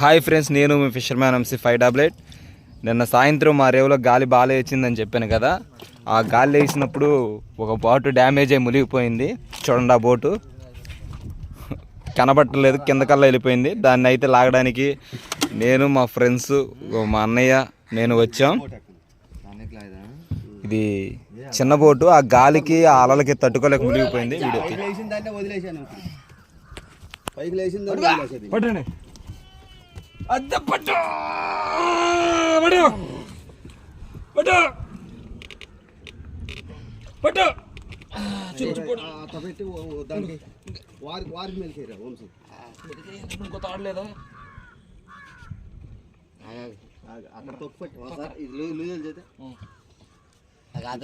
Hi friends నేను మీ fisherman MC five double eight. నిన్న సాయంత్రం మా రేవులో గాలి బాగా వేసిందని చెప్పాను కదా. ఆ గాలి వేసినప్పుడు ఒక బోటు డ్యామేజ్ అయి మునిగిపోయింది. చూడండి ఆ బోటు. కనబట్టలేదు కిందకల్లా వెళ్ళిపోయింది. దాన్ని అయితే లాగడానికి నేను మా ఫ్రెండ్స్ మా అన్నయ్య నేను వచ్చాం. ఇది చిన్న బోటు. ఆ గాలికి ఆ అలలకి తట్టుకోలేక మునిగిపోయింది వీడియో పైకి లేచిందంటే వదిలేసాను పైకి లేచిందంటే వదిలేసేది పట్టండి అద్దె పట్టు పట్టు పట్టు పట్టు అట్ట పెట్టి ఓ- ఓ దానికి వారి వారికి మెలికేరా వంశీ ఇంకో తాడలేదా అక్కడ తొక్కు పెట్టి ఒకసారి ఇది లూ- లూజులు చేస్తే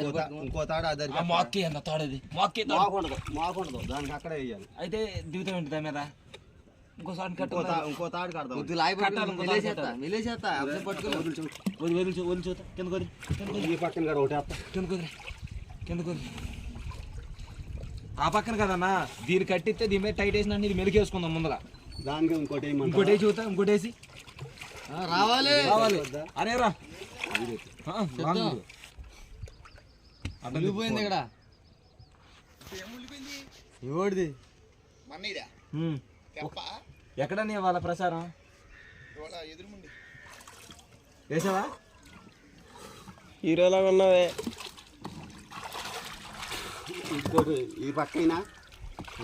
ఇంకో తా- ఇంకో తాడు అదరి మాకి అన్న తాడేది మాకి మాకుండదు మాకుండదు దానికి అక్కడే వేయాలి అయితే దిగుతాం ఏంటి దాని మీద ఇంకోసారి ఇంకో. వదిలి వదిలి వదిలి కింద కొద్ది ఈ పక్కన కూడా ఒకటి వేస్తా. కింద కొద్ది కింద కొద్ది ఆ పక్కన కదన్నా దీన్ని కట్టిస్తే దీని మీద టైట్ వేసిన ఇది మెలికేసుకుందాం ముందర. దానికి ఇంకోటి? ఇంకోటి వేసి చూతా ఇంకోటి వేసి. రావాలి. రావాలి. అనే రా. మునిగిపోయింది ఇక్కడ. ఎవడిది ఎక్కడ నీ వాళ్ళ ప్రసారం? వేసావా? హీరోలా ఉన్నావే. ఇంకోటి ఈ పక్కన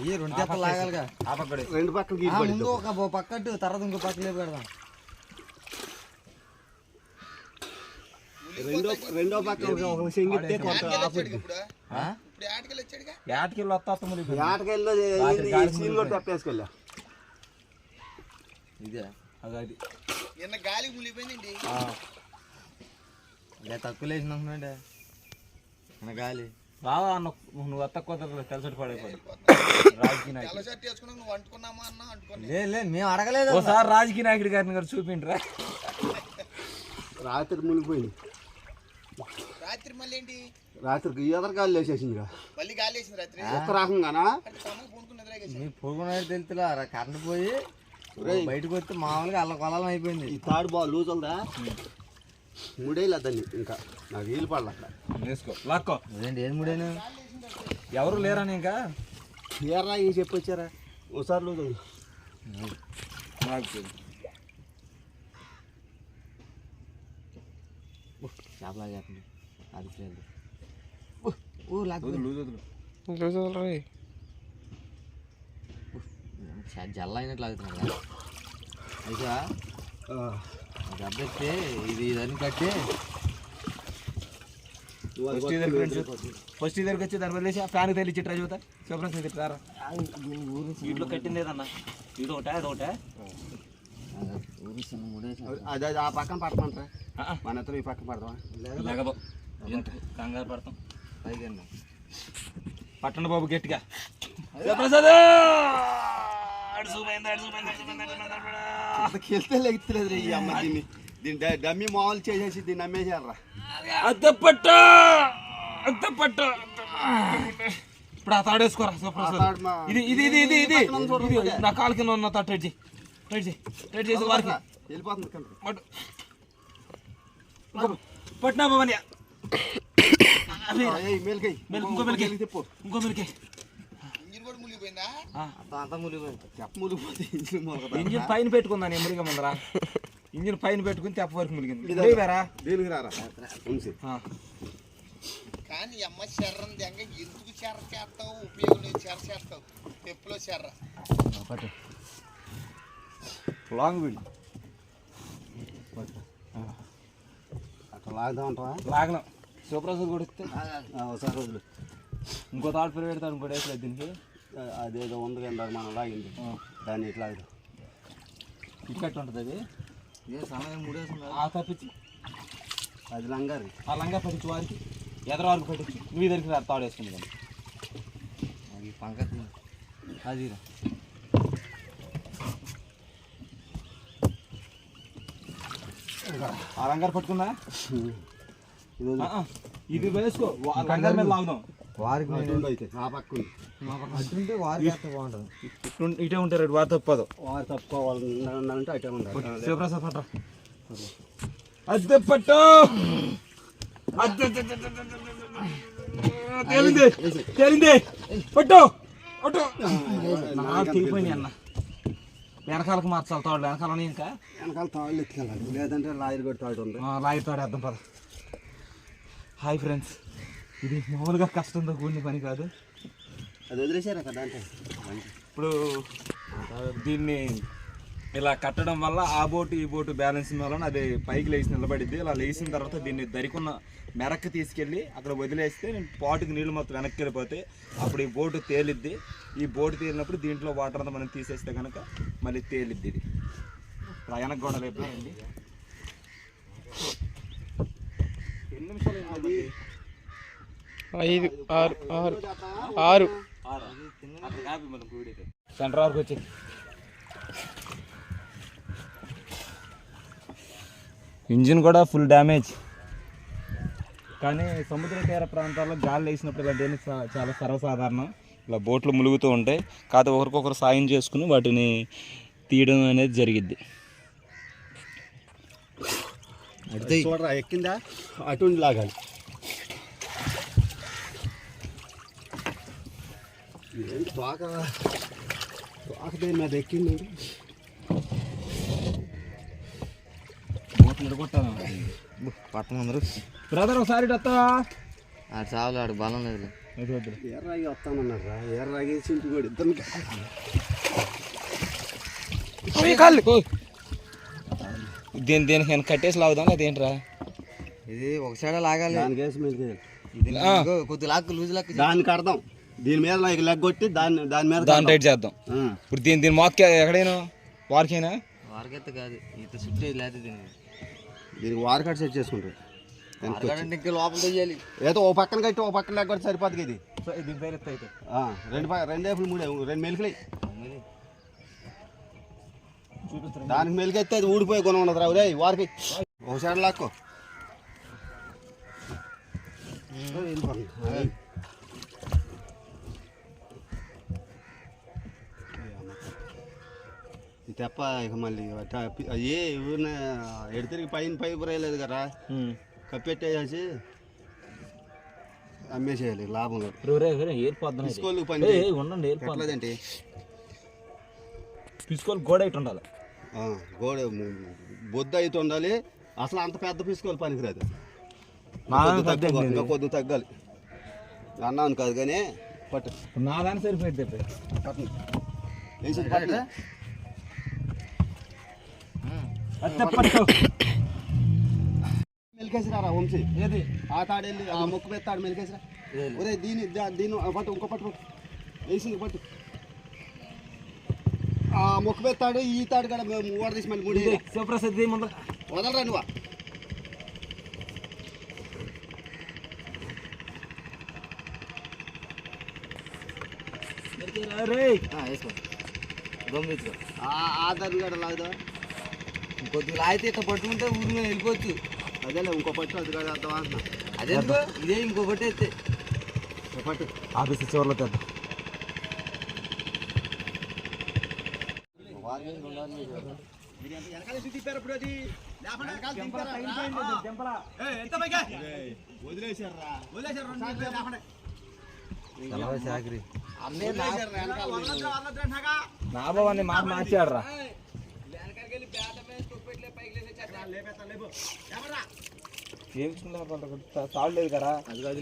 ఈ రెండు లాగాలిగా. ఆ పక్కడే. రెండు పక్కల ఆ, ముందు ఒక ఓ పక్క అటు, తర్వాత ఇంకో పక్క లేపు పెడదాం రెండో రెండో పక్క ఒక- ఒక సెంగితే కొంత ఆపుద్ది. ఆ? ఏటకెళ్ళి వస్తా వస్తా సీన్ కూడా తెప్పేసుకెళ్ళా. ఇదే అది అది ఆ. ఇదే తక్కువ లేచిన అంటున్నాడే మన గాలి. రావా అన్న నువ్వు వస్తా కుదరదు కలిసి పడైపోయి రాజకీయ నాయకుడు. లే లే మేము అడగలేదు ఓసారి రాజకీయ నాయకుడి గారిని గారు చూపిండ్రా. రాత్రి మునిగిపోయింది. రాత్రి మళ్ళీ ఏంటి రాత్రికి ఎదర గాలి ఇక. మళ్ళీ గాలి వేసింది రాత్రి. ఒక్క రకంగానా పూనుకున్నది పొరుగునది తెలుతులా కరెంట్ పోయి బయటకు వస్తే మామూలుగా అల్ల కొలాలం అయిపోయింది. ఈ తాడు బాగా లూజ్ ఉందా? ముడేలా దాన్ని ఇంకా నాకు వీలు పడలే. అక్కడ వేసుకో లాక్కో. అదేంటి ఏం ముడేను ఎవరు లేరని ఇంకా ఏర్రా ఈ చెప్పొచ్చారా? ఒకసారి లూజ్ ఉంది చేపలా చెప్పండి అది ఓ లాగ్ జల్ల అయినట్లు లాగుతున్నాడు కదా. అయితే అబ్బెత్తే ఇది ఇదని కట్టి ఫస్ట్ ఇద్దరు ఫ్రెండ్స్. ఫస్ట్ ఇద్దరికి వచ్చి దాని వదిలేసి ఆ ఫ్యాన్ తెలిచి ట్రై చూతా శుభ్రం తిట్టారా వీటిలో కట్టింది ఏదన్నా? ఇది ఒకటా అది ఒకటా అది అది ఆ పక్కన పడతామంటారా. మన ఇద్దరు ఈ పక్కన పడతామా? లేకపో కంగారు పడతాం. పైకి. పట్టణ బాబు గట్టిగా. ప్రసాద్ వెళ్తే లెగుతలేదు ఈ అమ్మ దీన్ని. దీన్ని డ- డమ్మీ మామూలు చేసేసి దీన్ని అమ్మేసారా అద్దె పట్ట అద్దె పట్ట ఇప్పుడు ఆ తాడేసుకోరా మా- ఇది ఇది ఇది ఇది ఇది. నా కాలు కింద ఉన్న తాడు టైట్ చేయి. టైట్ చేసి వారికి. వెళ్ళిపోతుంది. పట్టు. పట్నా భవన్య ఇంకో మెలకే. ఇంకో మెలికే. మునిగిపోయిందా? అంత ఇంజిన్? ఇంజిన్ పైన పెట్టుకుందాను మురిగా ముందర? ఇంజిన్ పైన పెట్టుకుని తెప్ప వరకు ములిగింది లేవారా? దీనికి రారా? ఉంచి. కానీ అమ్మ శర్రం దెంగ ఎందుకు చెర్ర చేస్తావు? ఉపయోగం లేదు. చెర్ర చేస్తావు. తెప్పులో చెర్ర. Long wheel. అక్కడ లాగుదాం అంటావా? లాగను శివప్రసాద్ కొడితే ఆ, ఒకసారి వదిలు. ఇంకో తాడు పెడతాడు ఇంకోటి వేసలేదు దీనికి. అదేదో ఉంది కదా మనం లాగింది. దాన్ని ఇట్లా. ఇక్కట్ ఉంటుంది అది? ఏ సమయం ఆ తప్పించి అది లంగారి. ఆ లంగా పట్టించి వారికి. ఎదర వరకు పట్టించి. నువ్వు ఇద్దరికి రా తాడు వేసుకుంది అది పంకజ్ అది ఆ లంగారు పట్టుకుందా ఇది వేసుకో. లంగారు మీద లాగుదాం. వారికి అటుంటే వారికి బాగుంటుంది. ఇటు- ఇటే ఉంటారు వారు తప్పదు. వారు తప్పుకోవాలంటే అటే ఉండాలి. శివప్రసాద్ పట్ట అద్దె పట్టు. తేలింది తేలింది. పట్టు పట్టు. తెగిపోయింది అన్న. వెనకాలకు మార్చాలి తోడు వెనకాల ఇంకా. వెనకాల తాళ్ళు ఎత్తుకెళ్ళాలి లేదంటే లాయర్ కూడా తాడు ఉంది ఆ, లాగి తోడేద్దాం పద. Hi friends. ఇది మామూలుగా కష్టంతో కూడిన పని కాదు. అది వదిలేసారా కదా అంటే ఇప్పుడు దీన్ని ఇలా కట్టడం వల్ల ఆ బోటు ఈ బోటు బ్యాలెన్స్ వలన అది పైకి లేచి నిలబడిద్ది. ఇలా లేచిన తర్వాత దీన్ని దరికున్న మెరక్కి తీసుకెళ్ళి అక్కడ వదిలేస్తే పాటుకి నీళ్ళు మొత్తం వెనక్కి వెళ్ళిపోతే అప్పుడు ఈ బోటు తేలిద్ది. ఈ బోటు తేలినప్పుడు దీంట్లో వాటర్ అంతా మనం తీసేస్తే కనుక మళ్ళీ తేలిద్ది ఇది. వెనక కూడా లేపారండి ఎన్ని నిమిషాలు అయింది? ఐదు ఆరు ఆరు ఆరు. సెంటర్ వరకు వచ్చి. ఇంజిన్ కూడా ఫుల్ డ్యామేజ్. కానీ సముద్ర తీర ప్రాంతాల్లో గాలి వేసినప్పుడు ఇలాంటివన్నీ చా- చాలా సర్వసాధారణం. ఇలా బోట్లు ములుగుతూ ఉంటాయి. కాకపోతే ఒకరికొకరు సాయం చేసుకుని వాటిని తీయడం అనేది జరిగిద్ది. చూడరా ఎక్కిందా? అటు లాగాలి. తోక తోక దేని మీద ఎక్కింది పట్టణం అందరూ బ్రదర్ ఒకసారి ఇటు ఆడు చాలు ఆడు బలం లేదు. ఎర్రాగి వస్తానన్నారు రా ఎర్రాగి చింటి కూడా ఇద్దరికి దీని దీనికి నేను కట్టేసి లాగుదాం అదేంట్రా ఇది ఒక సైడ్ లాగాలి. కొద్ది లాక్కు లూజ్ లాక్కు దానికి కడదాం. దీని మీద లెగ్ లెగ్ కొట్టి దాని దాని మీద దాని టైట్ చేద్దాం. ఆ. ఇప్పుడు దీని దీని మొక్క ఎక్కడైనా? వారికైనా? వారికైతే కాదు. ఈత చుట్టూ లేదు దీనికి. దీనికి వార్ కట్ సెట్ చేసుకుంటారు వారికంటే ఇంకా లోపల ఏదో ఓ పక్కన కట్టి ఓ పక్కన లెగ్ కొట్టి సరిపోతుంది ఇది. దీని పేరు ఎత్తు అయితే. ఆ, రెండు ప- రెండు వేపులు మూడు రెండు మెలికలు దానికి మెలికెత్తే అది ఊడిపోయే గుణం ఉండదు రావు రే వారికి. ఒకసారి లాక్కో వెళ్ళిపోతుంది. ఈ తెప్ప ఇక మళ్ళీ అయ్యే ఊరిన ఎడితిరిగి పైన పైపు రాయలేదు కదా. కప్పెట్టేసి అమ్మేసేయాలి లాభం లేదు ఏర్పోద్దాం తీసుకోవాలి పని. ఉండండి ఎట్లేదంటే? తీసుకోవాలి గోడ ఇటు ఉండాలి. ఆ, గోడ బొద్దు అయితే ఉండాలి. అసలు అంత పెద్ద పిసుకోవాలి పనికిరాదు. నా కొద్ది ఇంకా తగ్గాలి. అన్నాను కాదు కానీ పట్టు. నా దాని సరిపోయింది మెలికేసిరారా వంశీ ఏది ఆ తాడెళ్ళి ఆ మొక్కు మీద తాడు మెలికేసిరా ఒరే దీని దా- దీని ఆ పట్టు ఇంకో పట్టు పట్టు వేసింది పట్టు ఆ మొక్కు మీద తాడు ఈ తాడు కూడా మూడు తీసి మళ్ళీ ముడి శివప్రసాద్ ముందు వదలరా నువ్వా వేసుకో దమ్ తెచ్చుకో ఆ ఆధార్ గడ లాగుదా కొద్దిగా లాగితే ఇట్లా పట్టుకుంటే ఊరి మీద వెళ్ళిపోవచ్చు. అదేలే ఇంకో పట్టు అది కాదు అర్థం అంటున్నా. అదే ఇదే ఇంకొకటి అయితే. ఇంకో పట్టు. ఆఫీస్ చివరిలో తెద్దాం. చాకరీ నా బాబాన్ని మాట మార్చాడు రా కదా అది అది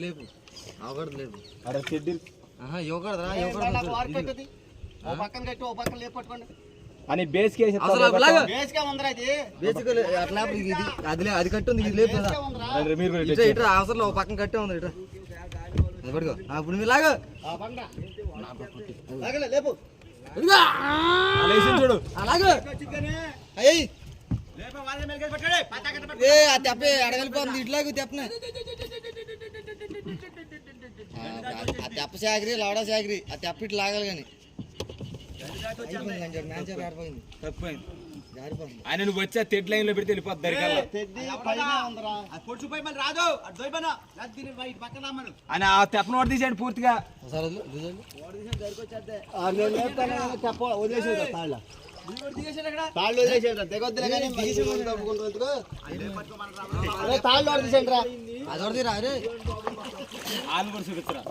అవకూడదు అరే చెడ్డీ ఆహా ఇవ్వకూడదురా ఇవ్వకూడదు ఓ పక్కన కట్టి ఓ పక్కన లేపు పట్టుకోండి అని బేస్ కేసి అది ఇది ఇట్లా ఇట్లా అవసరం ఒక పక్కన కట్టే ఉంది అది ఆ, ఇప్పుడు మీరు లాగా చూడు అలాగే అయ్యి ఏ ఆ తెప్ప అడగలిపోతుంది ఇట్లాగ తెప్పనే. ఆ తెప్ప సాగరి లవడా సాగరి ఆ తెప్ప ఇట్లా లాగాలి కానీ. ఆయన నువ్వు వచ్చి తెడ్ లైన్లో పెడితే వెళ్ళిపోద్ది ఆయన ఆ తెప్పను వాడు తీసేయండి పూర్తిగా. తాళ్ళ కానీ తప్పుకుంటున్నందుకు. అరే, తాళ్ళు రా అది. వాళ్ళు కూడా చూపిస్తారా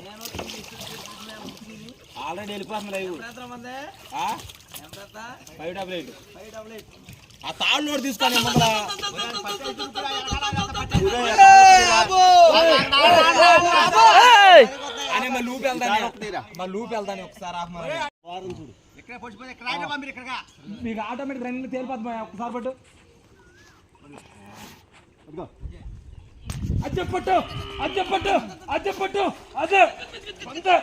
ఆల్రెడీ వెళ్ళిపోతుంది లైవ్. ఆ? Five double eight. ఆ తాళ్ళు నోటి తీసుకోండి లూప్ వెళ్తాను మా లూప్ వెళ్తాను ఒకసారి మీకు ఆటోమేటిక్ రన్నింగ్ తేలిపోతుంది ఒకసారి పట్టు. అద్దె పట్టు అద్దె పట్టు అద్దె పట్టు అదే అంతే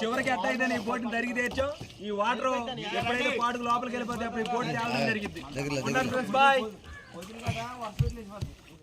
చివరికి ఎట్ట అయితే నీ తరిగి తెచ్చో ఈ వాటర్ ఎప్పుడైతే పాడుకు లోపలికి వెళ్ళిపోతే అప్పుడు ఈ బోట్ తేవడం జరిగింది. బాయ్.